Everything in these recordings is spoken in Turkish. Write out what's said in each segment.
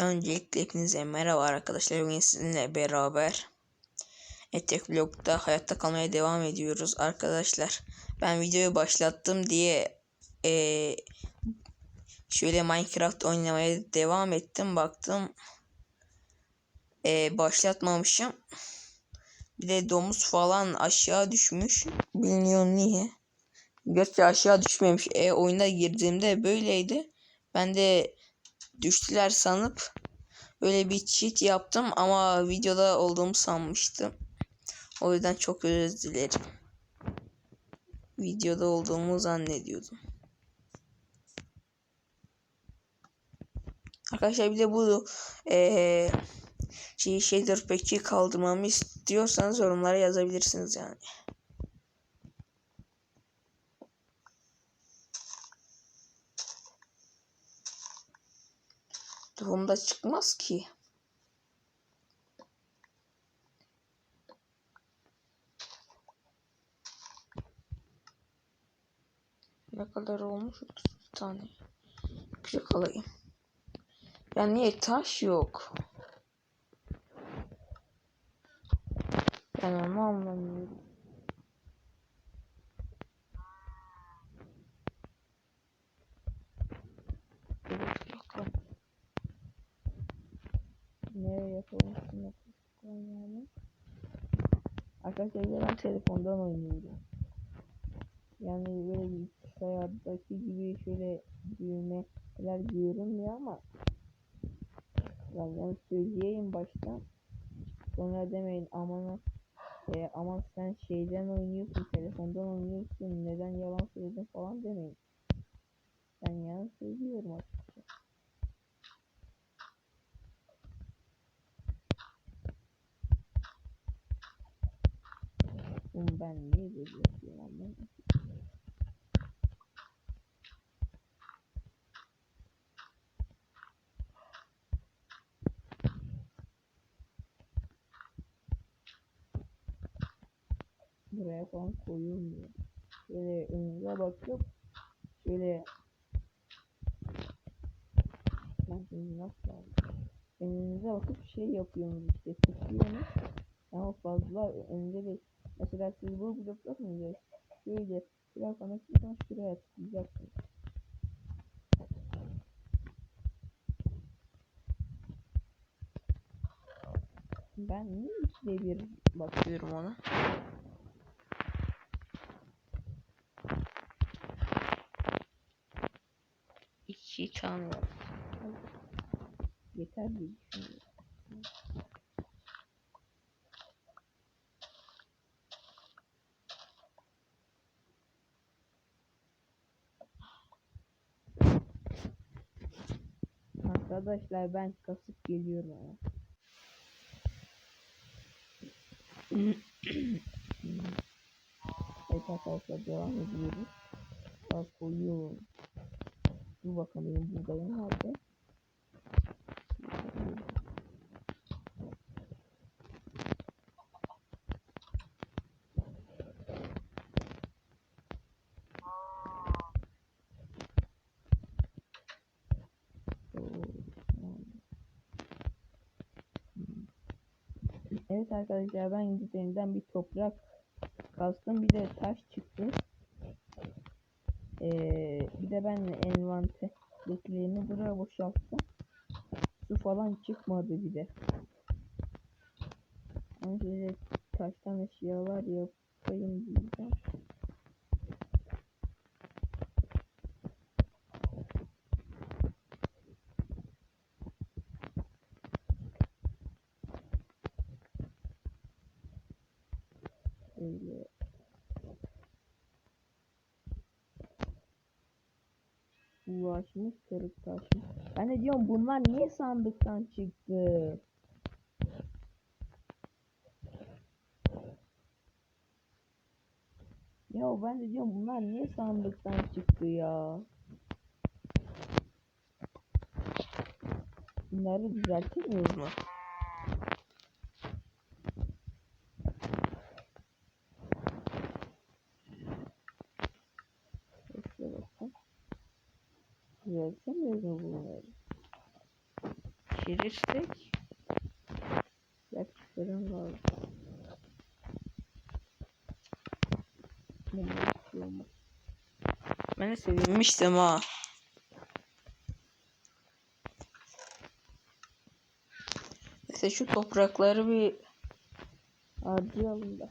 Öncelikle hepinize merhaba arkadaşlar. Bugün sizinle beraber Etek Vlog'da hayatta kalmaya devam ediyoruz arkadaşlar. Ben videoyu başlattım diye eee, şöyle Minecraft oynamaya devam ettim. Baktım eee, başlatmamışım. Bir de domuz falan aşağı düşmüş. Bilmiyorum niye. Gerçi aşağı düşmemiş. E, oyuna girdiğimde böyleydi. Ben de düştüler sanıp böyle bir cheat yaptım ama videoda olduğumu sanmıştım. O yüzden çok özür dilerim. Videoda olduğumu zannediyordum. Arkadaşlar bir de bu eee şey shader pack'i kaldırmamı istiyorsanız yorumlara yazabilirsiniz yani. Tohumda çıkmaz ki. Ne kadar olmuş? 30 tane. Bir şey kalayım. Ya niye taş yok? Ben onu anlamıyorum. Nereye yapalım? Şunu yani. Arkadaşlar ben oynuyorum. Yani böyle bilgisayardaki gibi şöyle düğmeler görünmüyor ama yani söyleyeyim baştan. Sonra demeyin aman e, aman sen şeyden oynuyorsun telefondan oynuyorsun neden yalan söyledin falan demeyin. Ben yalan söylüyorum açıkçası. Oğlum ben niye böyle yapıyorum anlamadım. Buraya falan koyulmuyor. Şöyle önünüze bakıp şöyle ben şimdi nasıl aldım? Önünüze bakıp şey yapıyorsunuz işte tıklıyorsunuz. Ama fazla önce de mesela siz bu blokta mı Şöyle biraz anlatırsan şuraya tıklayacaksınız. Ben niye ikide bir bakıyorum ona? İki var. Yeter diye düşünüyorum. Arkadaşlar ben kasıp geliyorum ama. evet arkadaşlar devam ediyoruz. Bak koyuyorum. Dur bakalım buradayım nerede? Evet arkadaşlar ben üzerinden bir toprak kastım bir de taş çıktı. Ee, bir de ben envanterliklerini buraya boşalttım. Su falan çıkmadı bir de. Şöyle taştan eşyalar yapayım diyeceğim. Ulaşmış kırık taşmış. Ben de diyorum bunlar niye sandıktan çıktı? Ya ben de diyorum bunlar niye sandıktan çıktı ya? Bunları düzeltemiyoruz mu? Düzeltemiyoruz mu bunları? gerçekten kaldı. Bunları istiyorum. Ben de sevinmiştim ha. Neyse şu toprakları bir harcayalım da.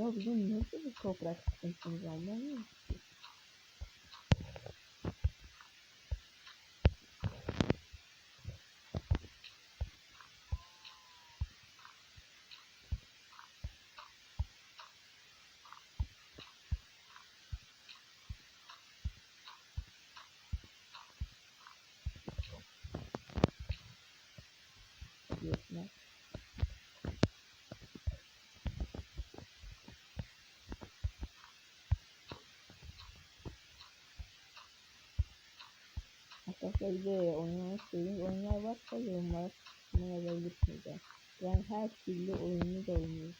Ya bizim nasıl bir toprak sıkıntımız anlamıyor Arkadaşlar bir de oynamak istediğiniz oyunlar varsa yorumlara yazabilirsiniz. Yani her türlü oyunu da oynuyoruz.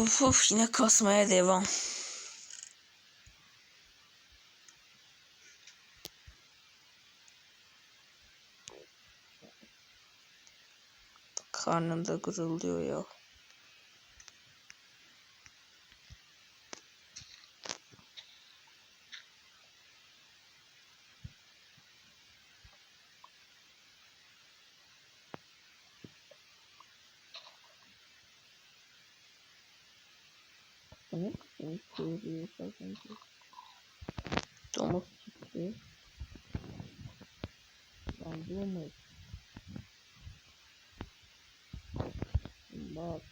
Uf uf yine kasmaya devam. Karnımda gurulduyor ya. One, two, three, four, five, six. Domuz çıktı. Ben domuz. Bak.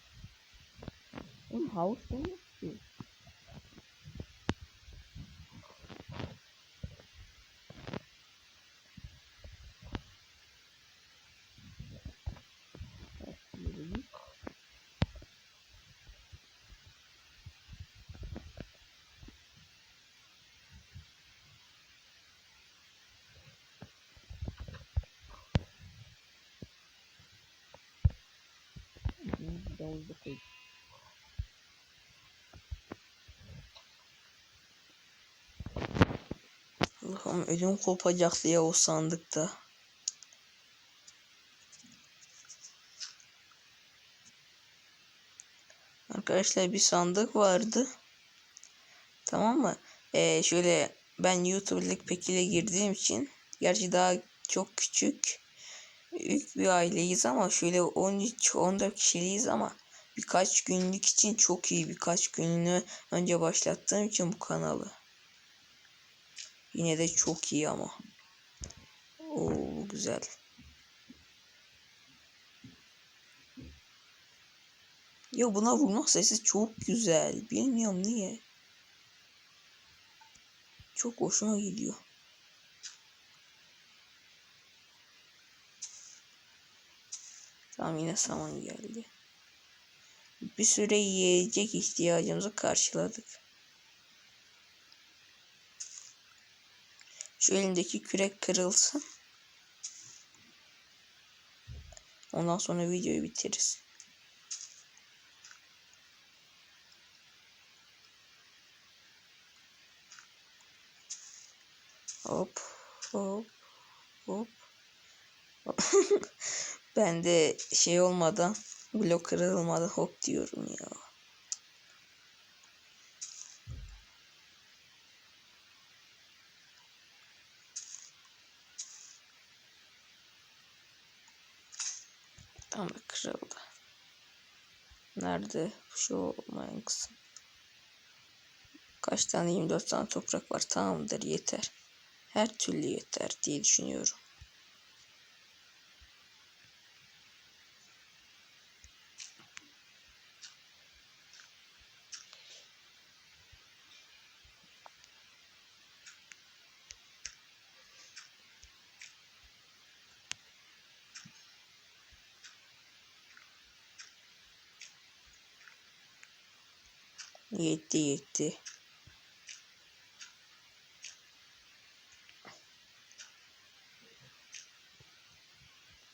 Im Haus domuz çıktı. Da koy. Allah'ım ödüm kopacaktı ya o sandıkta. Arkadaşlar bir sandık vardı. Tamam mı? Ee, şöyle ben YouTube'lık pek ile girdiğim için gerçi daha çok küçük. Büyük bir aileyiz ama şöyle 13-14 kişiliyiz ama birkaç günlük için çok iyi. Birkaç gününü önce başlattığım için bu kanalı. Yine de çok iyi ama. Oo güzel. Ya buna vurmak sesi çok güzel. Bilmiyorum niye. Çok hoşuma gidiyor. Tamam yine saman geldi. Bir süre yiyecek ihtiyacımızı karşıladık. Şu elimdeki kürek kırılsın. Ondan sonra videoyu bitiririz. Hop hop hop. ben de şey olmadan blok kırılmadan hop diyorum ya. Tam kırıldı. Nerede şu olmayan kısım? Kaç tane 24 tane toprak var tamamdır yeter. Her türlü yeter diye düşünüyorum. Yetti yetti.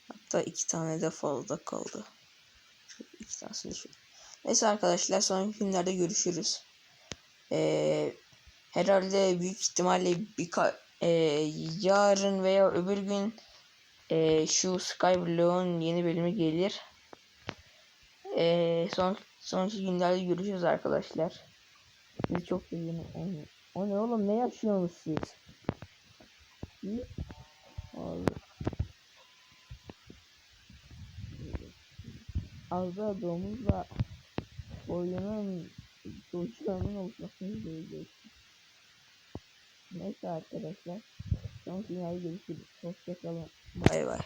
Hatta iki tane de fazla kaldı. İki tanesi de şu. Neyse arkadaşlar sonraki günlerde görüşürüz. Ee, herhalde büyük ihtimalle birka e, yarın veya öbür gün e, şu Skyblock'un yeni bölümü gelir. E, son sonraki günlerde görüşürüz arkadaşlar. Sizi çok seviyorum. O ne oğlum ne yaşıyorsunuz siz? Azda domuzla oyunun sonuçlarının oluşmasını göreceğiz. Neyse arkadaşlar. Son finalde görüşürüz. Hoşçakalın. Bay bay.